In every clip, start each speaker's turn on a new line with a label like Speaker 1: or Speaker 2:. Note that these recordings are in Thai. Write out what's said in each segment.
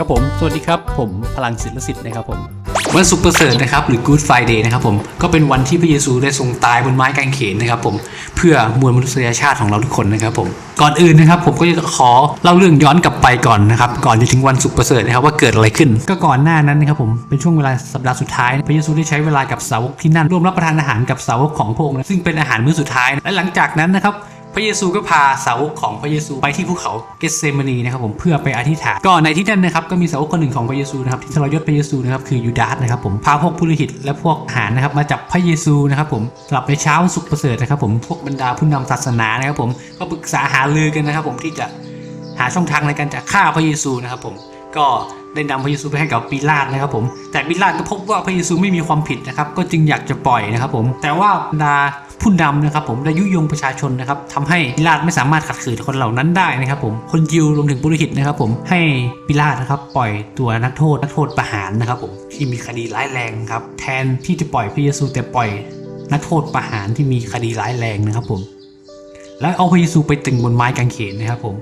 Speaker 1: ครับผม สวัสดีครับ ผมพลังศิลสิทธิ์นะครับผม วันศุกร์ประเสริฐนะครับหรือ Good Friday นะครับผมก็เป็นวันที่พระเยซูได้ทรงตายบนไม้กางเขนนะครับผมเพื่อมวลมนุษยชาติของเราทุกคนนะครับผมก่อนอื่นนะครับผมก็จะขอเล่าเรื่องย้อนกลับไปก่อนนะครับก่อนจะถึงวันศุกร์ประเสริฐนะครับว่าเกิดอะไรขึ้น ก็ก่อนหน้านั้นนะครับผมเป็นช่วงเวลาสัปดาห์สุดท้ายพระเยซูได้ใช้เวลากับสาวกที่นั่นร่วมรับประทานอาหารกับสาวกของพระองค์นซึ่งเป็นอาหารมื้อสุดท้ายและหลังจากนั้นนะครับ พระเยซูก็พาสาวกของพระเยซูไปที่ภูเขาเกสเซมานีนะครับผมเพื่อไปอธิษฐานก็ในที่นั่นนะครับก็มีสาวกคนหนึ่งของพระเยซูนะครับที่ทรยศพระเยซูนะครับคือยูดาสนะครับผมพาพวกผู้ลิหิตและพวกทหารนะครับมาจับพระเยซูนะครับผมกลับในเช้าวันศุกร์ประเสริฐนะครับผมพวกบรรดาผู้นำศาสนานะครับผมก็ปรึกษาหารือกันนะครับผมที่จะหาช่องทางในการจะฆ่าพระเยซูนะครับผมก็ได้นำพระเยซูไปให้กับปิลาตนะครับผมแต่ปิลาตก็พบว่าพระเยซูไม่มีความผิดนะครับก็จึงอยากจะปล่อยนะครับผมแต่ว่าบรรดา ผู้นำนะครับผมได้ยุยงประชาชนนะครับทำให้ปิลาตไม่สามารถขัดขืนคนเหล่านั้นได้นะครับผมคนยิวรวมถึงปุโรหิตนะครับผมให้ปิลาตนะครับปล่อยตัวนักโทษนักโทษประหารนะครับผมที่มีคดีร้ายแรงครับแทนที่จะปล่อยพระเยซูแต่ปล่อยนักโทษประหารที่มีคดีร้ายแรงนะครับผมแล้วเอาพระเยซูไปตึงบนไม้กางเขนนะครับผม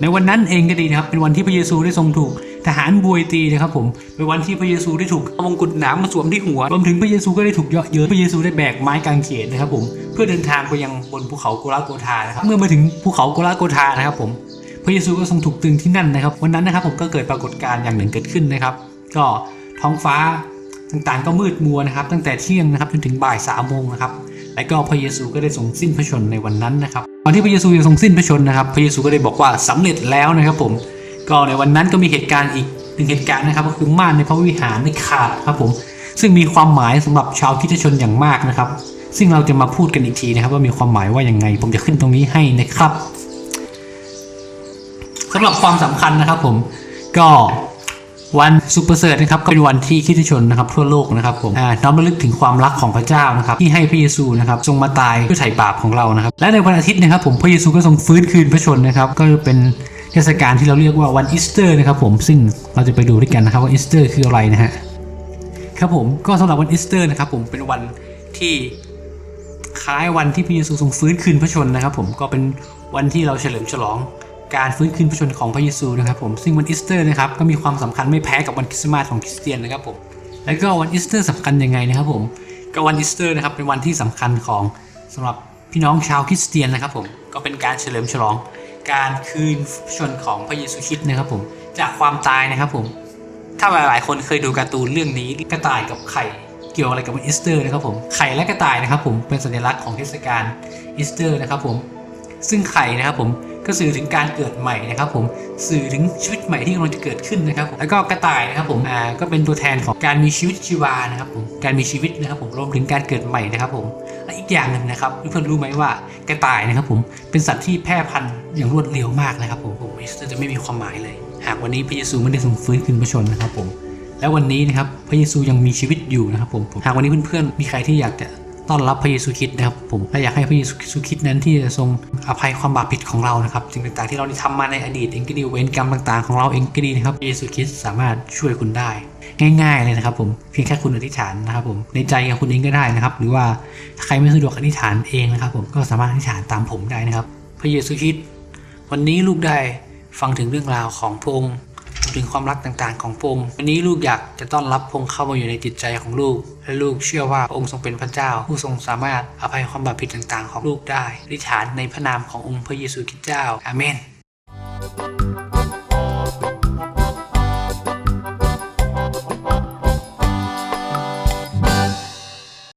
Speaker 1: ในวันนั้นเองก็ดีนะครับเป็นวันที่พระเยซูได้ทรงถูก ทหารบวยตีนะครับผมเป็นวันที่พระเยซูได้ถูกเอามงกุฎหนามมาสวมที่หัวรวมถึงพระเยซูก็ได้ถูกเยาะเย้ยพระเยซูได้แบกไม้กางเขนนะครับผมเพื่อเดินทางไปยังบนภูเขาโกลาโกธานะครับเมื่อมาถึงภูเขาโกลาโกธานะครับผมพระเยซูก็ทรงถูกตึงที่นั่นนะครับ วันนั้นนะครับผมก็เกิดปรากฏการณ์อย่างหนึ่งเกิดขึ้นนะครับ ก็ท้องฟ้าต่างๆก็มืดมัวนะครับ ตั้งแต่เที่ยงนะครับจนถึงบ่ายสามโมงนะครับและก็พระเยซูก็ได้ทรงสิ้นพระชนในวันนั้นนะครับตอนที่พระเยซูยังทรงสิ้นพระชนนะครับ พระเยซูก็ได้บอกว่าสำเร็จแล้วนะครับผม ก็ในวันนั้นก็มีเหตุการณ์อีกหนึ่งเหตุการณ์นะครับ ก็คือม่านในพระวิหารได้ขาดครับผมซึ่งมีความหมายสำหรับชาวคริสตชนอย่างมากนะครับ ซึ่งเราจะมาพูดกันอีกทีนะครับ ว่ามีความหมายว่าอย่างไง ผมจะขึ้นตรงนี้ให้นะครับสำหรับความสำคัญนะครับผมก็วันซูเปอร์เซิร์นะครับก็เป็นวันที่คริสตชนนะครับทั่วโลกนะครับผมน้อมระลึกถึงความรักของพระเจ้านะครับที่ให้พระเยซูนะครับทรงมาตายเพื่อไถ่บาปของเรานะครับและในวันอาทิตย์นะครับผมพระเยซูก็ทรงฟื้นคืนพระชนนะครับก็เป็น ทศกาลที่เราเรียกว่าวันอีสเตอร์นะครับผมซึ่งเราจะไปดูด้วยกันนะครับว่าอีสเตอร์คืออะไรนะฮะครับผมก็สำหรับวันอีสเตอร์นะครับผมเป็นวันที่คล้ายวันที่พระเยซูทรงฟื้นคืนพระชนนะครับผมก็เป็นวันที่เราเฉลิมฉลองการฟื้นคืนพระชนของพระเยซูนะครับผมซึ่งวันอีสเตอร์นะครับก็มีความสำคัญไม่แพ้กับวันคริสต์มาสของคริสเตียนนะครับผมแล้วก็วันอีสเตอร์สำคัญยังไงนะครับผมก็วันอีสเตอร์นะครับเป็นวันที่สำคัญของสำหรับพี่น้องชาวคริสเตียนนะครับผมก็เป็นการเฉลิมฉลอง การคืนชนของพระเยซูคริสต์นะครับผมจากความตายนะครับผม ถ้าหลายๆ คนเคยดูการ์ตูนเรื่องนี้กระต่ายกับไข่เกี่ยวอะไรกับวันอีสเตอร์นะครับผมไข่และกระต่ายนะครับผมเป็นสัญลักษณ์ของเทศกาลอีสเตอร์นะครับผมซึ่งไข่นะครับผม ก็สื่อถึงการเกิดใหม่นะครับผมสื่อถึงชีวิตใหม่ที่กำลังจะเกิดขึ้นนะครับผมแล้วก็กระต่ายนะครับผมอ่าก็เป็นตัวแทนของการมีชีวิตชีวานะครับผมการมีชีวิตนะครับผมรวมถึงการเกิดใหม่นะครับผมและอีกอย่างหนึ่งนะครับเพื่อนๆรู้ไหมว่ากระต่ายนะครับผมเป็นสัตว์ที่แพร่พันธุ์อย่างรวดเร็วมากนะครับผมผมอีสเตอร์จะไม่มีความหมายเลย หากวันนี้พระเยซูไม่ได้ทรงฟื้นคืนพระชนนะครับผมและวันนี้นะครับพระเยซูยังมีชีวิตอยู่นะครับผมหากวันนี้เพื่อนๆมีใครที่อยากจะ ต้อนรับพระเยซูคริสต์นะครับ ผมและอยากให้พระเยซูคริสต์นั้นที่จะทรงอภัยความบาปผิดของเรานะครับสิ่งต่างๆที่เราได้ทำมาในอดีตเองก็ดีเวรกรรมต่างๆของเราเองก็ดีนะครับพระเยซูคริสต์สามารถช่วยคุณได้ ง่ายๆเลยนะครับผมเพียงแค่คุณอธิษฐานนะครับผมในใจของคุณเองก็ได้นะครับ หรือว่าถ้าใครไม่สะดวกอธิษฐานเองนะครับ ผมก็สามารถอธิษฐานตามผมได้นะครับ พระเยซูคริสต์วันนี้ลูกได้ฟังถึงเรื่องราวของพระองค์ ถึงความรักต่างๆ ของพระองค์วันนี้ลูกอยากจะต้อนรับพระองค์เข้ามาอยู่ในจิตใจของลูก และลูกเชื่อว่าพระองค์ทรงเป็นพระเจ้า ผู้ทรงสามารถอภัยความบาปผิดต่างๆ ของลูกได้อธิษฐานในพระนามขององค์พระเยซูคริสต์เจ้าอาเมน